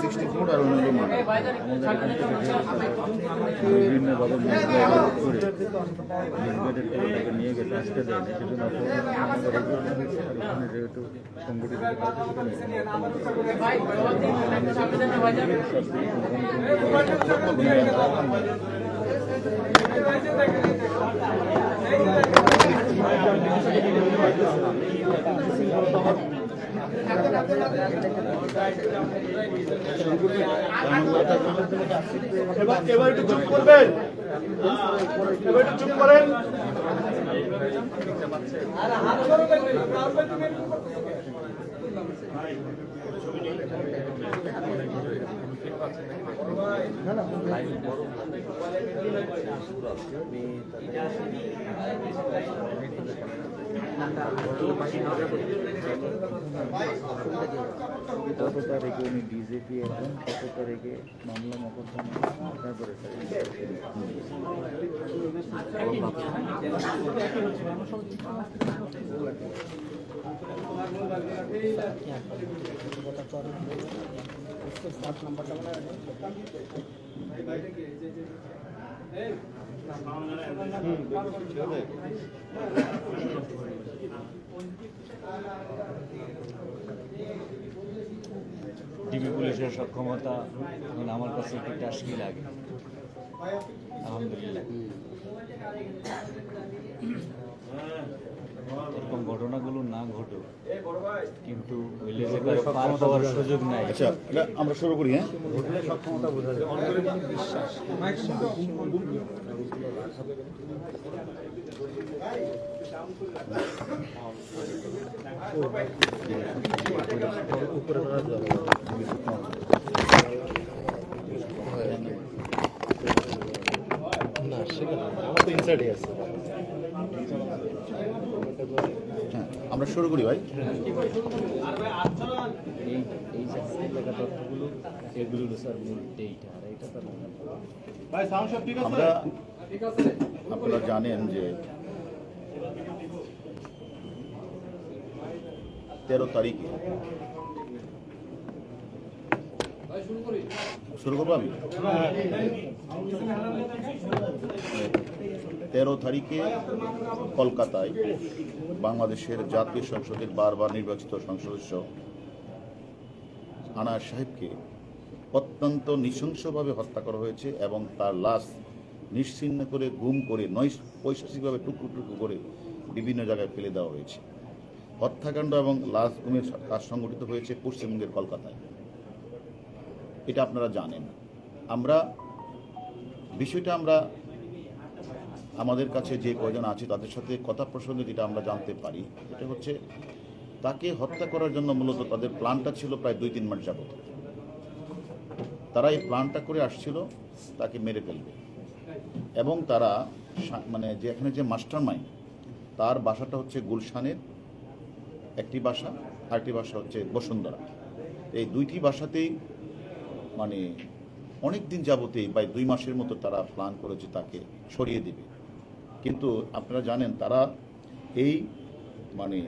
Sixty four আর মান বিভিন্নভাবে করে করে তাকে নিয়ে গেছে আজকে দেয় না সেজন্য যেহেতু সংগঠিত এবার এবার একটু চুপ করবেন। এবার একটু চুপ করেন। কত তারিখে উনি বিজেপি এখন কত তারিখে মামলা মোকদ্দমা তারপরে ডিবি পুলিশের সক্ষমতা এখন আমার কাছে একটু টাস্কি লাগে। আলহামদুলিল্লাহ। এরকম ঘটনাগুলো না ঘটুক। কিন্তু ওই পার সুযোগ নাই। আচ্ছা আমরা শুরু করি হ্যাঁ? হ্যাঁ আমরা শুরু করি ভাই। এই এলাকা তথ্যগুলো এগুলো স্যার মূল এইটা আর এটা তো ভাই সাউন্ড সব ঠিক আছে? আমরা আপনারা জানেন যে তেরো তারিখে শুরু করব আমি তেরো তারিখে কলকাতায় বাংলাদেশের জাতীয় সংসদের বারবার নির্বাচিত সংসদ সদস্য আনার সাহেবকে অত্যন্ত নৃশংসভাবে হত্যা করা হয়েছে এবং তার লাশ নিশ্চিহ্ন করে, গুম করে নয় পৈশাচিকভাবে টুকরো টুকরো করে বিভিন্ন জায়গায় ফেলে দেওয়া হয়েছে। হত্যাকাণ্ড এবং লাশ গুমের কাজ সংগঠিত হয়েছে পশ্চিমবঙ্গের কলকাতায়। এটা আপনারা জানেন। আমরা, বিষয়টা আমরা আমাদের কাছে যে কয়জন আছে তাদের সাথে কথা প্রসঙ্গে যেটা আমরা জানতে পারি, এটা হচ্ছে তাকে হত্যা করার জন্য মূলত তাদের প্ল্যানটা ছিল প্রায় দুই, তিন মাস যাবত। তারা এই প্ল্যানটা করে আসছিল, তাকে মেরে ফেলবে। এবং তারা মানে যে এখানে যে মাস্টার মাইন্ড তার বাসাটা হচ্ছে গুলশানের একটি বাসা, আরেকটি বাসা হচ্ছে বসুন্ধরা। এই দুইটি বাসাতেই মানে অনেক দিন যাবতেই প্রায় দুই মাসের মতো তারা প্ল্যান করেছে তাকে সরিয়ে দেবে। কিন্তু আপনারা জানেন তারা এই মানে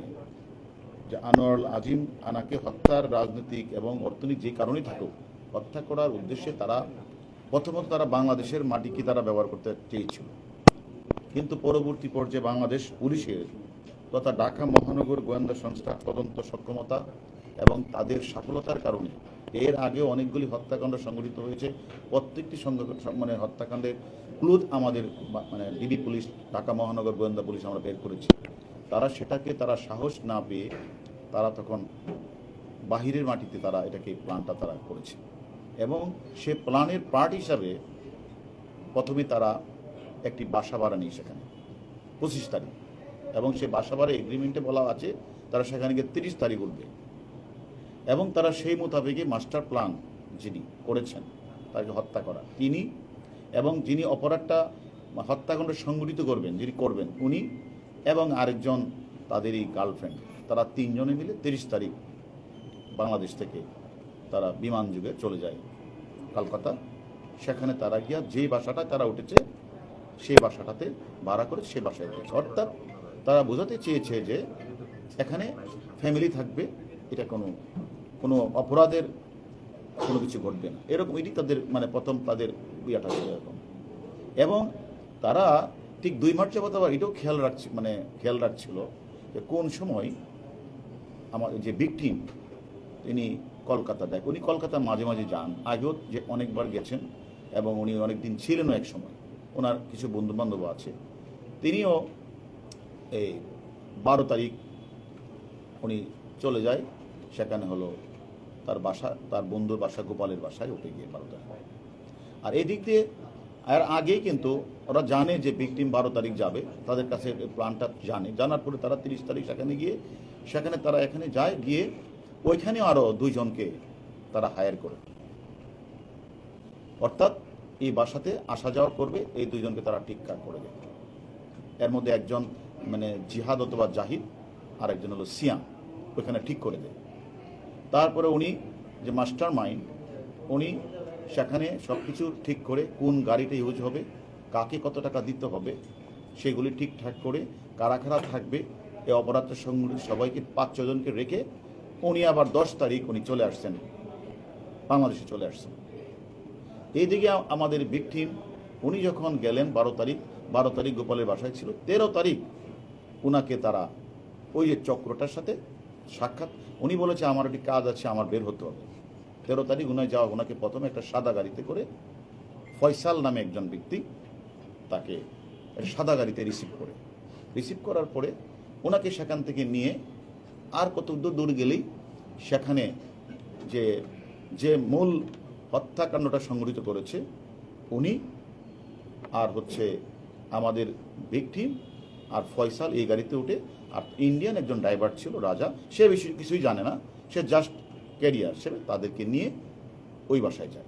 যে আনোয়ারুল আজিম আনাকে হত্যার রাজনৈতিক এবং অর্থনৈতিক যে কারণেই থাকুক, হত্যা করার উদ্দেশ্যে তারা প্রথমত তারা বাংলাদেশের মাটিকে তারা ব্যবহার করতে চেয়েছিল। কিন্তু পরবর্তী পর্যায়ে বাংলাদেশ পুলিশের তথা ঢাকা মহানগর গোয়েন্দা সংস্থার তদন্ত সক্ষমতা এবং তাদের সফলতার কারণে এর আগেও অনেকগুলি হত্যাকাণ্ড সংঘটিত হয়েছে। প্রত্যেকটি মানে হত্যাকাণ্ডের ক্লুজ আমাদের মানে ডিবি পুলিশ, ঢাকা মহানগর গোয়েন্দা পুলিশ আমরা বের করেছি। তারা সেটাকে তারা সাহস না পেয়ে তারা তখন বাহিরের মাটিতে তারা এটাকে প্ল্যানটা তারা করেছে। এবং সে প্ল্যানের পার্ট হিসাবে প্রথমে তারা একটি বাসা ভাড়া নিয়ে সেখানে, পঁচিশ তারিখ। এবং সে বাসা ভাড়া এগ্রিমেন্টে বলা আছে, তারা সেখানে গিয়ে তিরিশ তারিখ উঠবে। এবং তারা সেই মোতাবেকই মাস্টার প্ল্যান যিনি করেছেন, তাকে হত্যা করা। তিনি এবং যিনি অপরাধটা হত্যাকাণ্ড সংগঠিত করবেন, যিনি করবেন, উনি এবং আরেকজন তাদেরই গার্লফ্রেন্ড তারা তিনজনে মিলে তিরিশ তারিখ বাংলাদেশ থেকে তারা বিমান যুগে চলে যায় কলকাতা। সেখানে তারা গিয়া যে বাসাটা তারা উঠেছে, সেই বাসাটাতে ভাড়া করে সে বাসায় উঠেছে। অর্থাৎ তারা বোঝাতে চেয়েছে যে এখানে ফ্যামিলি থাকবে এটা কোনো কোনো অপরাধের কোনো কিছু ঘটবে না। এরকম এটি তাদের মানে প্রথম তাদের ইয়েটা ছিল এরকম। এবং তারা ঠিক দুই মাস যাবত আবার এটাও খেয়াল রাখছে মানে খেয়াল রাখছিল যে কোন সময় আমার যে ভিকটিম তিনি কলকাতা দেখ, উনি কলকাতা মাঝে মাঝে যান। আগেও যে অনেকবার গেছেন এবং উনি অনেক দিন ছিলেনও এক সময়। ওনার কিছু বন্ধু বান্ধব আছে। তিনিও এই বারো তারিখ উনি চলে যায়। সেখানে হলো তার বাসা, তার বন্ধুর বাসা, গোপালের বাসায় উঠে গিয়ে বারো তারিখ আর এই দিক দিয়ে, আর আগেই কিন্তু ওরা জানে যে ভিকটিম বারো তারিখ যাবে, তাদের কাছে প্ল্যানটা জানে। জানার পরে তারা তিরিশ তারিখ সেখানে গিয়ে, সেখানে তারা এখানে যায়, গিয়ে ওইখানেও আরও দুইজনকে তারা হায়ার করে। অর্থাৎ এই বাসাতে আসা যাওয়া করবে, এই দুইজনকে তারা টিক্কা করে দেয় এর মধ্যে একজন মানে জিহাদ অথবা জাহিদ আর একজন হলো সিয়াম, ওইখানে ঠিক করে দেয় তারপরে উনি যে মাস্টার মাইন্ড উনি সেখানে সব কিছু ঠিক করে কোন গাড়িটা ইউজ হবে, কাকে কত টাকা দিতে হবে, সেগুলি ঠিকঠাক করে কারা কারা থাকবে, এই অপরাধের সঙ্গে সবাইকে পাঁচ ছজনকে রেখে উনি আবার দশ তারিখ উনি চলে আসছেন, বাংলাদেশে চলে আসছেন। এইদিকে আমাদের ভিকটিম উনি যখন গেলেন বারো তারিখ বারো তারিখ গোপালের বাসায় ছিল, তেরো তারিখ উনাকে তারা ওই যে চক্রটার সাথে সাক্ষাৎ। উনি বলেছে, আমার একটি কাজ আছে, আমার বের হতে হবে। তেরো তারিখ উনায় যাওয়া ওনাকে প্রথমে একটা সাদা গাড়িতে করে ফয়সাল নামে একজন ব্যক্তি তাকে সাদা গাড়িতে রিসিভ করে। রিসিভ করার পরে ওনাকে সেখান থেকে নিয়ে আর কত দূর দূর গেলেই সেখানে যে যে মূল হত্যাকাণ্ডটা সংঘটিত করেছে, উনি আর হচ্ছে আমাদের ভিকটিম আর ফয়সাল এই গাড়িতে উঠে আর ইন্ডিয়ান একজন ড্রাইভার ছিল, রাজা, সে বেশি কিছুই জানে না। সে জাস্ট ক্যারিয়ার সে তাদেরকে নিয়ে ওই বাসায় যায়।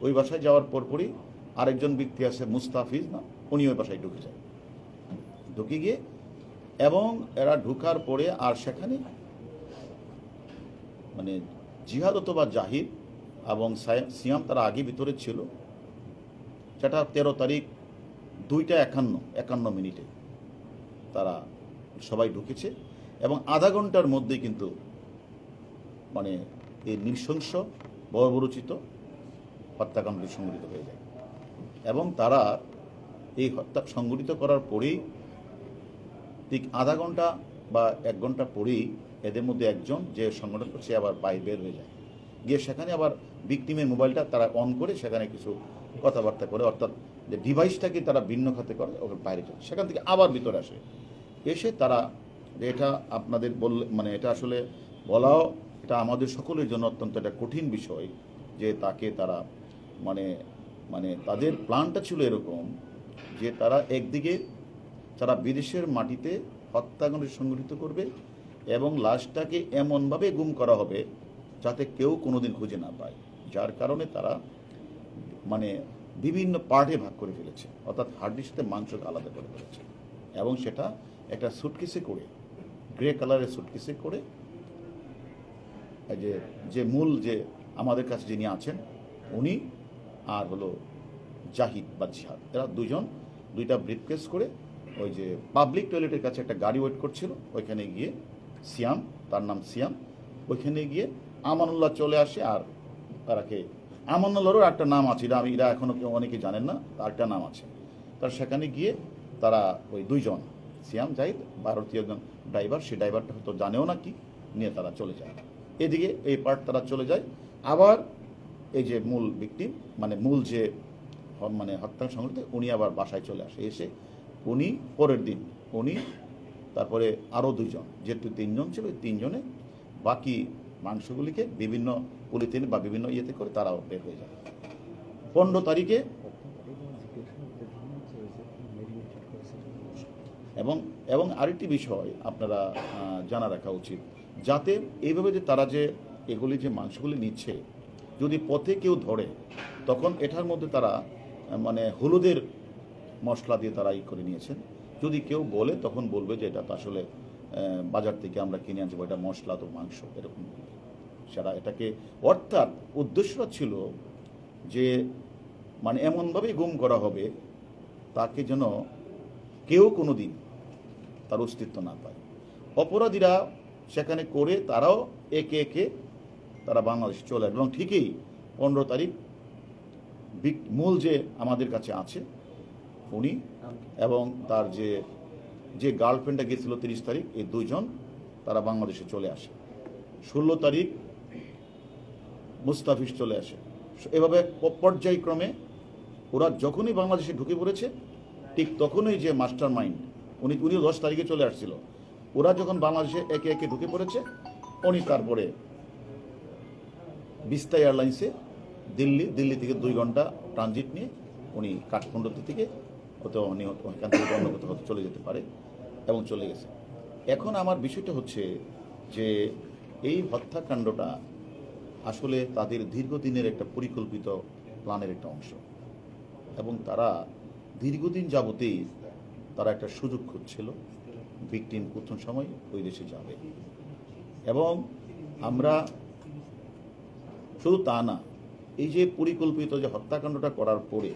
ওই বাসায় যাওয়ার পরপরই আরেকজন ব্যক্তি আছে, মুস্তাফিজ না, উনি ওই বাসায় ঢুকে যায়। ঢুকে গিয়ে এবং এরা ঢুকার পরে আর সেখানে মানে জিহাদ অথবা জাহিদ এবং সায়- সিয়াম তারা আগে ভিতরে ছিল। সেটা তেরো তারিখ দুইটা একান্ন একান্ন মিনিটে তারা সবাই ঢুকেছে এবং আধা ঘণ্টার মধ্যে কিন্তু মানে এই নৃশংস, বর্বরচিত হত্যাকাণ্ডটি সংঘটিত হয়ে যায়। এবং তারা এই হত্যা সংঘটিত করার পরেই ঠিক আধা ঘণ্টা বা এক ঘণ্টা পরেই এদের মধ্যে একজন যে সংগঠন করছে আবার বাইরে বের হয়ে যায়। গিয়ে সেখানে আবার ভিকটিমের মোবাইলটা তারা অন করে সেখানে কিছু কথাবার্তা করে, অর্থাৎ যে ডিভাইসটাকে তারা ভিন্ন খাতে করে, ওকে বাইরে চলে সেখান থেকে আবার ভিতরে আসে। এসে তারা এটা আপনাদের বললে মানে এটা আসলে বলাও, এটা আমাদের সকলের জন্য অত্যন্ত একটা কঠিন বিষয় যে তাকে তারা মানে মানে তাদের প্ল্যানটা ছিল এরকম যে তারা একদিকে তারা বিদেশের মাটিতে হত্যাকাণ্ড সংগঠিত করবে এবং লাশটাকে এমনভাবে গুম করা হবে যাতে কেউ কোনোদিন খুঁজে না পায়, যার কারণে তারা মানে বিভিন্ন পার্টে ভাগ করে ফেলেছে, অর্থাৎ হাড্ডির সাথে মাংসকে আলাদা করে ফেলেছে এবং সেটা একটা সুটকেসে করে গ্রে কালারের সুটকেসে করে যে যে মূল যে আমাদের কাছে যিনি আছেন, উনি আর হলো জাহিদ বা জিহাদ। এরা দুজন দুইটা ব্রিফকেস করে ওই যে পাবলিক টয়লেটের কাছে একটা গাড়ি ওয়েট করছিল, ওইখানে গিয়ে সিয়াম, তার নাম সিয়াম, ওইখানে গিয়ে আমানুল্লাহ চলে আসে আর তারাকে, আমানুল্লাহরও একটা নাম আছে এটা আমি এরা এখনও কেউ অনেকে জানেন না, তার একটা নাম আছে। তার সেখানে গিয়ে তারা ওই দুইজন সিয়াম জাহিদ, ভারতীয় একজন ড্রাইভার সেই ড্রাইভারটা হয়তো জানেও না কি, নিয়ে তারা চলে যায়। এদিকে এই পার্ট তারা চলে যায়। আবার এই যে মূল ভিকটিম মানে মূল যে মানে হত্যা সংগঠিত উনি আবার বাসায় চলে আসে। এসে উনি, পরের দিন উনি, তারপরে আরও দুইজন যেহেতু তিনজন ছিল ওই তিনজনে বাকি মাংসগুলিকে বিভিন্ন পলিথিন বা বিভিন্ন ইয়েতে করে তারাও বের হয়ে যায়। পনেরো তারিখে এবং এবং আরেকটি বিষয় আপনারা জানা রাখা উচিত যাতে এইভাবে যে তারা যে এগুলি যে মাংসগুলি নিচ্ছে, যদি পথে কেউ ধরে, তখন এটার মধ্যে তারা মানে হলুদের মশলা দিয়ে তারা ই করে নিয়েছেন যদি কেউ বলে, তখন বলবে যে এটা তো আসলে বাজার থেকে আমরা কিনে আনছি এটা মশলা তো মাংস, এরকম। সেটা এটাকে, অর্থাৎ উদ্দেশ্যটা ছিল যে মানে এমনভাবে গুম করা হবে, তাকে যেন কেউ কোনো দিন তার অস্তিত্ব না পায়। অপরাধীরা সেখানে করে তারাও একে একে তারা বাংলাদেশে চলে এবং ঠিকই পনেরো তারিখ মূল যে আমাদের কাছে আছে, উনি এবং তার যে যে গার্লফ্রেন্ডটা গেছিল তিরিশ তারিখ, এই দুইজন তারা বাংলাদেশে চলে আসে। ষোলো তারিখ মুস্তাফিজ চলে আসে। এভাবে পর্যায়ক্রমে ওরা যখনই বাংলাদেশে ঢুকে পড়েছে, ঠিক তখনই যে মাস্টার মাইন্ড উনি, উনিও দশ তারিখে চলে আসছিল। ওরা যখন বাংলাদেশে একে একে ঢুকে পড়েছে, উনি তারপরে বিস্তা এয়ারলাইন্সে দিল্লি দিল্লি থেকে দুই ঘণ্টা ট্রানজিট নিয়ে উনি কাঠমান্ডু থেকে হয়তো উনি অন্য কোথাও চলে যেতে পারে এবং চলে গেছে। এখন আমার বিষয়টা হচ্ছে যে এই হত্যাকাণ্ডটা আসলে তাদের দীর্ঘদিনের একটা পরিকল্পিত প্ল্যানের একটা অংশ। এবং তারা দীর্ঘদিন যাবতেই তারা একটা সুযোগ খুঁজছিল, ভিকটিম প্রথম সময় ওই দেশে যাবে। এবং আমরা শুধু তা না, এই যে পরিকল্পিত যে হত্যাকাণ্ডটা করার পরে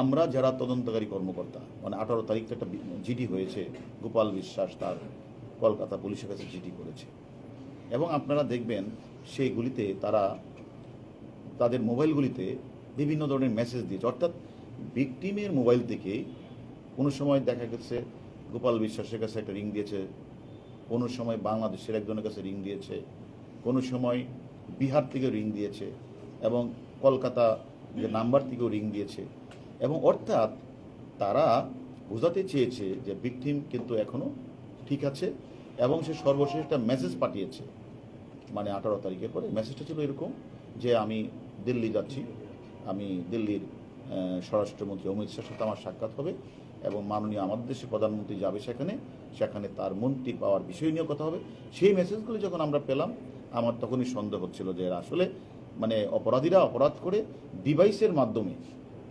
আমরা যারা তদন্তকারী কর্মকর্তা মানে আঠারো তারিখটা একটা জিডি হয়েছে, গোপাল বিশ্বাস তার কলকাতা পুলিশের কাছে জিডি করেছে। এবং আপনারা দেখবেন সেইগুলিতে তারা তাদের মোবাইলগুলিতে বিভিন্ন ধরনের মেসেজ দিয়েছে। অর্থাৎ ভিকটিমের মোবাইল থেকে কোনো সময় দেখা গেছে গোপাল বিশ্বাসের কাছে একটা রিং দিয়েছে, কোনো সময় বাংলাদেশের একজনের কাছে রিং দিয়েছে, কোনো সময় বিহার থেকে রিং দিয়েছে এবং কলকাতা যে নাম্বার থেকেও রিং দিয়েছে। এবং অর্থাৎ তারা বোঝাতে চেয়েছে যে ভিকটিম কিন্তু এখনও ঠিক আছে এবং সে সর্বশেষ একটা মেসেজ পাঠিয়েছে। মানে আঠারো তারিখের পরে মেসেজটা ছিল এরকম যে আমি দিল্লি যাচ্ছি, আমি দিল্লির স্বরাষ্ট্রমন্ত্রী অমিত শাহের সাথে আমার সাক্ষাৎ হবে। এবং মাননীয় আমাদের দেশের প্রধানমন্ত্রী যাবে সেখানে সেখানে তার মন্ত্রী পাওয়ার বিষয় নিয়ে কথা হবে। সেই মেসেজগুলো যখন আমরা পেলাম, আমার তখনই সন্দেহ হচ্ছিল যে এরা আসলে মানে অপরাধীরা অপরাধ করে ডিভাইসের মাধ্যমে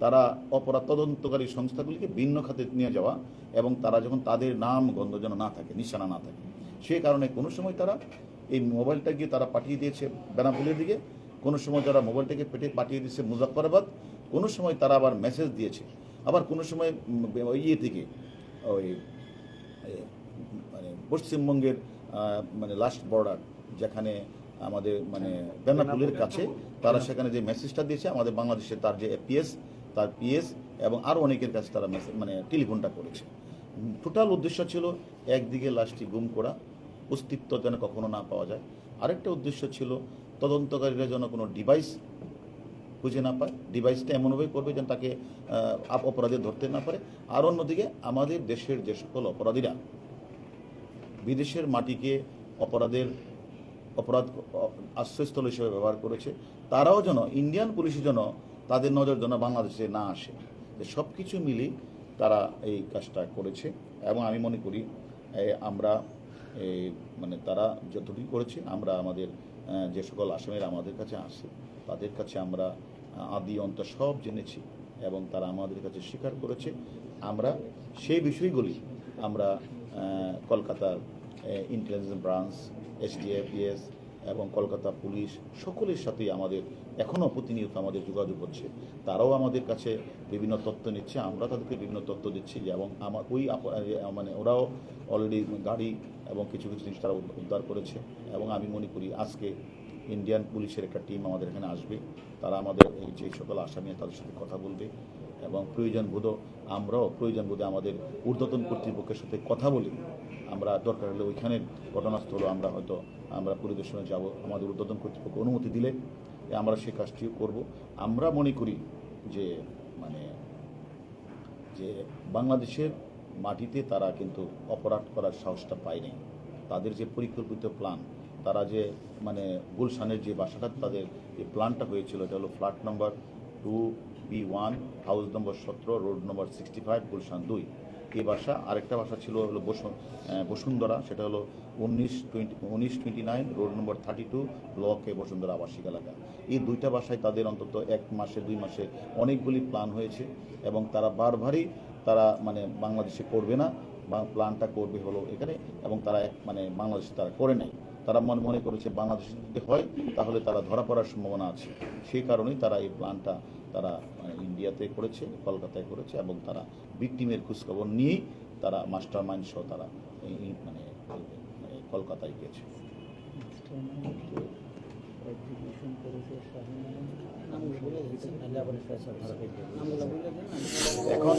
তারা অপরাধ তদন্তকারী সংস্থাগুলিকে ভিন্ন খাতে নিয়ে যাওয়া এবং তারা যখন তাদের নাম গন্ধ যেন না থাকে, নিশানা না থাকে। সেই কারণে কোনো সময় তারা এই মোবাইলটা গিয়ে তারা পাঠিয়ে দিয়েছে বেনাপুলের দিকে, কোনো সময় তারা মোবাইলটাকে পেটে পাঠিয়ে দিয়েছে মুজাফফরাবাদ, কোনো সময় তারা আবার মেসেজ দিয়েছে। আবার কোনো সময় ওই ইয়ে থেকে ওই মানে পশ্চিমবঙ্গের মানে লাস্ট বর্ডার যেখানে আমাদের মানে বেনাপুলের কাছে তারা সেখানে যে মেসেজটা দিয়েছে আমাদের বাংলাদেশে তার যে পিএস তার পিএস এবং আরও অনেকের কাছে তারা মানে টেলিফোনটা করেছে। টোটাল উদ্দেশ্য ছিল একদিকে লাশটি গুম করা অস্তিত্ব যেন কখনো না পাওয়া যায়। আরেকটা উদ্দেশ্য ছিল তদন্তকারীরা যেন কোনো ডিভাইস খুঁজে না পায় ডিভাইসটা এমনভাবে করবে যেন তাকে অপরাধী ধরতে না পারে। আর অন্যদিকে আমাদের দেশের যে সকল অপরাধীরা, বিদেশের মাটিকে অপরাধের, অপরাধ আশ্রয়স্থল হিসেবে ব্যবহার করেছে, তারাও যেন, ইন্ডিয়ান পুলিশ যেন তাদের নজর যেন বাংলাদেশে না আসে। সব কিছু মিলিয়ে তারা এই কাজটা করেছে এবং আমি মনে করি আমরা মানে তারা যতটুকু করেছে, আমরা আমাদের যে সকল আসামের আমাদের কাছে আসে, তাদের কাছে আমরা আদি অন্ত সব জেনেছি এবং তারা আমাদের কাছে স্বীকার করেছে। আমরা সেই বিষয়গুলি আমরা কলকাতার ইন্টেলিজেন্স ব্রাঞ্চ এসডিএফিএস এবং কলকাতা পুলিশ সকলের সাথেই আমাদের এখনও প্রতিনিয়ত আমাদের যোগাযোগ হচ্ছে। তারাও আমাদের কাছে বিভিন্ন তথ্য নিচ্ছে, আমরা তাদেরকে বিভিন্ন তথ্য দিচ্ছি এবং আমার ওই মানে ওরাও অলরেডি গাড়ি এবং কিছু কিছু জিনিস তারা উদ্ধার করেছে এবং আমি মনে করি আজকে ইন্ডিয়ান পুলিশের একটা টিম আমাদের এখানে আসবে। তারা আমাদের এই যে সকল আসামি তাদের সাথে কথা বলবে এবং প্রয়োজন বোধ আমরাও, প্রয়োজন বোধে আমাদের ঊর্ধ্বতন কর্তৃপক্ষের সাথে কথা বলি আমরা দরকার হলে ওইখানের ঘটনাস্থল আমরা হয়তো আমরা পরিদর্শনে যাব। আমাদের ঊর্ধ্বতন কর্তৃপক্ষ অনুমতি দিলে আমরা সেই কাজটিও করব। আমরা মনে করি যে মানে যে বাংলাদেশের মাটিতে তারা কিন্তু অপরাধ করার সাহসটা পায়নি তাদের যে পরিকল্পিত প্ল্যান তারা যে মানে গুলশানের যে বাসাটা, তাদের যে প্ল্যানটা হয়েছিল, এটা হলো flat number two B one house number সতেরো road number sixty five Gulshan দুই। এই বাসা, আরেকটা বাসা ছিল হলো বসুন্ধরা, সেটা হলো উনিশ, টোয়েন্টি উনিশ, twenty nine road number thirty two ব্লকে বসুন্ধরা আবাসিক এলাকা। এই দুইটা বাসায় তাদের অন্তত এক মাসে, দুই মাসে অনেকগুলি প্ল্যান হয়েছে এবং তারা বারবারই তারা মানে বাংলাদেশে করবে না, বা প্ল্যানটা করবে হলো এখানে, এবং তারা মানে বাংলাদেশে তারা করে নাই। তারা মনে মনে করেছে বাংলাদেশ যদি হয় তাহলে তারা ধরা পড়ার সম্ভাবনা আছে। সেই কারণেই তারা এই প্ল্যানটা তারা মানে, ইন্ডিয়াতে করেছে কলকাতায় করেছে এবং তারা বিকটিমের খোঁজখবর নিয়েই তারা মাস্টার মাইন্ড সহ তারা মানে কলকাতায় গিয়েছে এখন